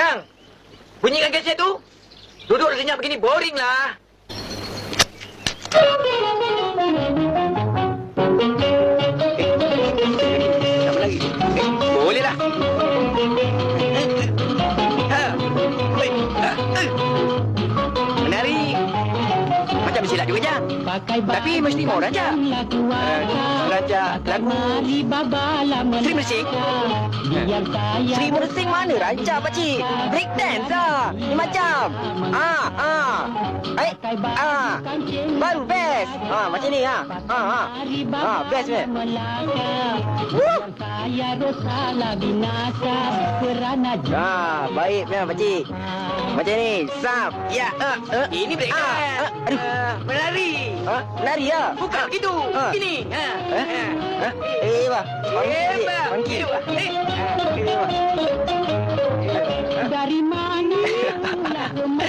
Jang, bunyikan kaset tu. Duduk lenyap begini boringlah. Juga, Jam. Tapi mesti mau raja. Eh, raja lagu Sri Mersing. Sri Mersing mana rancak pakcik? Break dance lah. Ni macam. Ah, ah. Eh, ah. Baru best. Ah, macam ni ah. Ah, ah. Ah, best weh. Woo. Ah, baik memang pakcik. Macam ni. Sap. Ya, Ah, ah. ini break Ah, dance. ah, aduh. Ah, Ah, nari ya? Bukan begitu. Ah. Ini. Ha. Eh? Ha. Eh, eh, wah. Funky, Hebat. Funky. Hidup. Eh. Eh, wah.